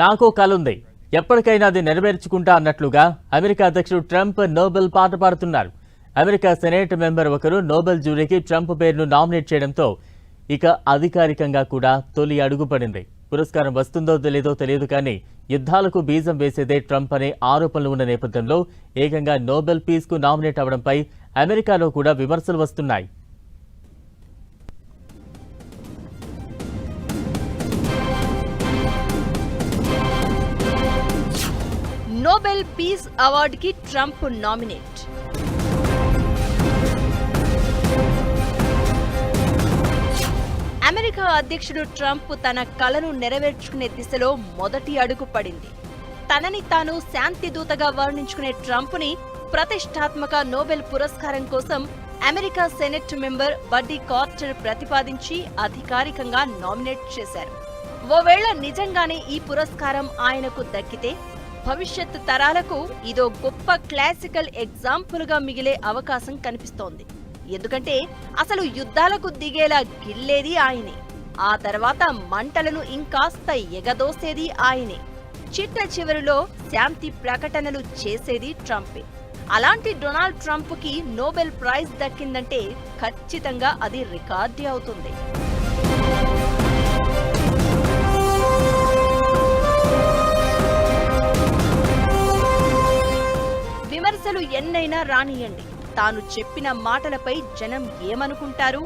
నాకో కలుంది. ఎప్పటికైనా అది నెరవేర్చుకుంటా అన్నట్లుగా అమెరికా అధ్యక్షుడు ట్రంప్ నోబెల్ పాట పాడుతున్నారు. అమెరికా సెనేట్ మెంబర్ ఒకరు నోబెల్ జ్యూరీకి ట్రంప్ పేరును నామినేట్ చేయడంతో ఇక అధికారికంగా కూడా తొలి అడుగుపడింది పురస్కారం వస్తుందో తెలియదో తెలియదు కానీ యుద్ధాలకు బీజం వేసేదే ట్రంప్ అనే ఆరోపణలు ఉన్న నేపథ్యంలో ఏకంగా నోబెల్ పీస్కు నామినేట్ అవడంపై అమెరికాలో కూడా విమర్శలు వస్తున్నాయి. నోబెల్ పీస్ అవార్డుకి ట్రంప్ నామినేట్. అమెరికా అధ్యక్షుడు ట్రంప్ తన కలను నెరవేర్చుకునే దిశలో మొదటి అడుగు పడింది. తనని తాను శాంతి దూతగా వర్ణించుకునే ట్రంప్ని ప్రతిష్టాత్మక నోబెల్ పురస్కారం కోసం America senate member Buddy Carter ప్రతిపాదించి అధికారికంగా నామినేట్ చేశారు. ఓవేళ నిజంగానే ఈ పురస్కారం ఆయనకు దక్కితే భవిష్యత్ తరాలకు ఇదో గొప్ప క్లాసికల్ ఎగ్జాంపుల్గా మిగిలే అవకాశం కనిపిస్తోంది. ఎందుకంటే అసలు యుద్ధాలకు దిగేలా గిల్లేది ఆయనే. ఆ తర్వాత మంటలను ఇంకాస్త ఎగదోసేది ఆయనే. చిట్ట చివరిలో శాంతి ప్రకటనలు చేసేది ట్రంపే. అలాంటి డొనాల్డ్ ట్రంప్కి నోబెల్ ప్రైజ్ దక్కిందంటే ఖచ్చితంగా అది రికార్డే అవుతుంది. ఎన్నైనా రానియండి తాను చెప్పిన మాటలపై జనం ఏమనుకుంటారు?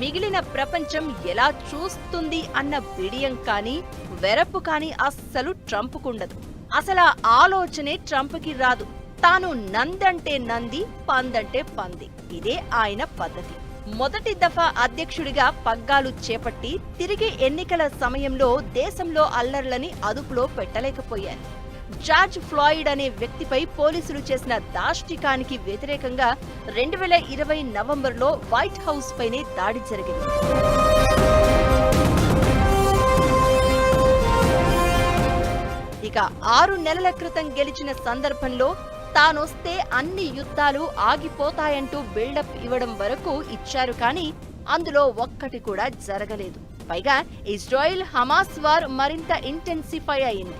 మిగిలిన ప్రపంచం ఎలా చూస్తుంది అన్న బిడియం కానీ వెరపు కానీ అస్సలు ట్రంప్కుండదు. అసలు ఆ ఆలోచనే ట్రంప్కి రాదు. తాను నందంటే నంది పందంటే పంది. ఇదే ఆయన పద్ధతి. మొదటి దఫా అధ్యక్షుడిగా పగ్గాలు చేపట్టి తిరిగి ఎన్నికల సమయంలో దేశంలో అల్లర్లని అదుపులో పెట్టలేకపోయారు. జార్జ్ ఫ్లాయిడ్ అనే వ్యక్తిపై పోలీసులు చేసిన దాష్టికానికి వ్యతిరేకంగా రెండు వేల ఇరవై నవంబర్లో వైట్ హౌస్ పైనే దాడి జరిగింది. ఇక ఆరు నెలల క్రితం గెలిచిన సందర్భంలో తానొస్తే అన్ని యుద్ధాలు ఆగిపోతాయంటూ బిల్డప్ ఇవ్వడం వరకు ఇచ్చారు కానీ అందులో ఒక్కటి కూడా జరగలేదు. పైగా ఇజ్రాయిల్ హమాస్ వార్ మరింత ఇంటెన్సిఫై అయింది.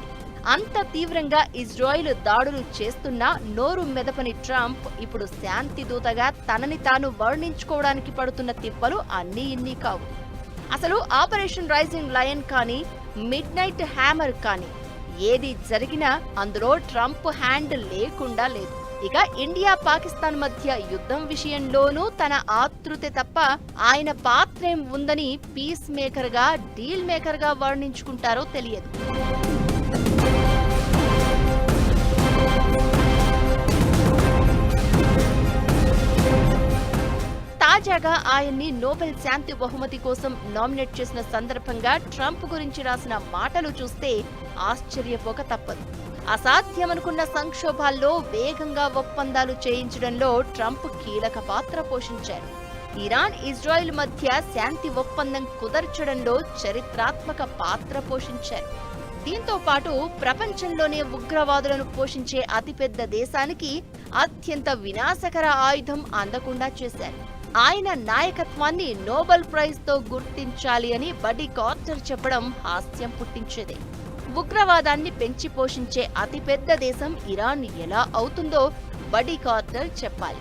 అంత తీవ్రంగా ఇజ్రాయిల్ దాడులు చేస్తున్నా నోరు మెదపని ట్రంప్ ఇప్పుడు శాంతి దూతగా తనని తాను వర్ణించుకోవడానికి పడుతున్న తిప్పలు అన్నీ ఇన్ని కావు. అసలు ఆపరేషన్ రైజింగ్ లయన్ కానీ మిడ్ నైట్ హ్యామర్ కానీ ఏది జరిగినా అందులో ట్రంప్ హ్యాండ్ లేకుండా లేదు. ఇక ఇండియా పాకిస్తాన్ మధ్య యుద్ధం విషయంలోనూ తన ఆతృత తప్ప ఆయన పాత్రేం ఉందని పీస్ మేకర్గా డీల్ మేకర్గా వర్ణించుకుంటారో తెలియదు. తాజాగా ఆయన్ని నోబెల్ శాంతి బహుమతి కోసం నామినేట్ చేసిన సందర్భంగా ట్రంప్ గురించి రాసిన మాటలు చూస్తే ఆశ్చర్యపోక తప్పదు. అసాధ్యమనుకున్న సంక్షోభాల్లో వేగంగా ఒప్పందాలు చేయించడంలో ట్రంప్ కీలక పాత్ర పోషించారు. ఇరాన్ ఇజ్రాయెల్ మధ్య శాంతి ఒప్పందం కుదర్చడంలో చరిత్రాత్మక పాత్ర పోషించారు. దీంతో పాటు ప్రపంచంలోనే ఉగ్రవాదులను పోషించే అతిపెద్ద దేశానికి అత్యంత వినాశకర ఆయుధం అందకుండా చేశారు. ఆయన నాయకత్వాన్ని నోబెల్ ప్రైజ్తో గుర్తించాలి అని బడి కార్టర్ చెప్పడం హాస్యం పుట్టించేదే. ఉగ్రవాదాన్ని పెంచి పోషించే అతిపెద్ద దేశం ఇరాన్ ఎలా అవుతుందో బడి కార్టర్ చెప్పాలి.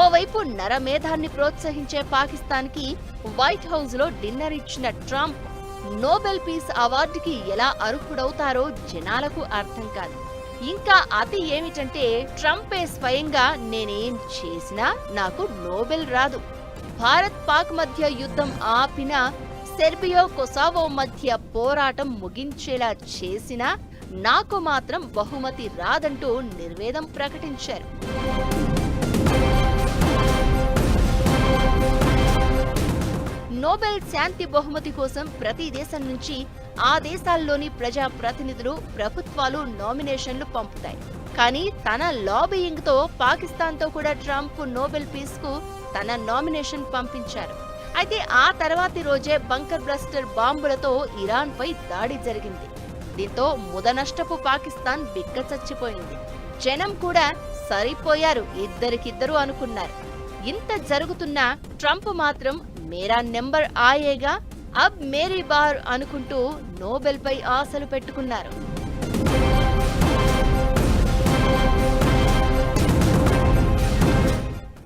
ఓవైపు నరమేధాన్ని ప్రోత్సహించే పాకిస్తాన్కి వైట్ హౌస్లో డిన్నర్ ఇచ్చిన ట్రంప్ నోబెల్ పీస్ అవార్డుకి ఎలా అర్హుడవుతారో జనాలకు అర్థం కాదు. ఇంకా అది ఏమిటంటే ట్రంపే స్వయంగా నేనేం చేసినా నాకు నోబెల్ రాదు. భారత్ పాక్ మధ్య యుద్ధం ఆపినా సెర్బియో కొసావో మధ్య పోరాటం ముగించేలా చేసినా నాకు మాత్రం బహుమతి రాదంటూ నిర్వేదం ప్రకటించారు. నోబెల్ శాంతి బహుమతి కోసం ప్రతి దేశం నుంచి ఆ దేశాల్లోని ప్రజా ప్రతినిధులు ప్రభుత్వాలు నామినేషన్లు పంపుతాయి. కానీ తన లాబియింగ్తో పాకిస్తాన్తో కూడా ట్రంప్ నోబెల్ పీస్కు తన నామినేషన్ పంపించారు. అయితే ఆ తర్వాతి రోజే బంకర్ బ్లస్టర్ బాంబులతో ఇరాన్పై దాడి జరిగింది. దీంతో ముదనష్టపు పాకిస్తాన్ బిక్కచచ్చిపోయింది జనం కూడా సరిపోయారు ఇద్దరికిద్దరు అనుకున్నారు. ఇంత జరుగుతున్నా ట్రంప్ మాత్రం మేరా నెంబర్ ఆయేగా అబ్ మేరీ బార్ అనుకుంటూ నోబెల్ పై ఆశలు పెట్టుకున్నారు.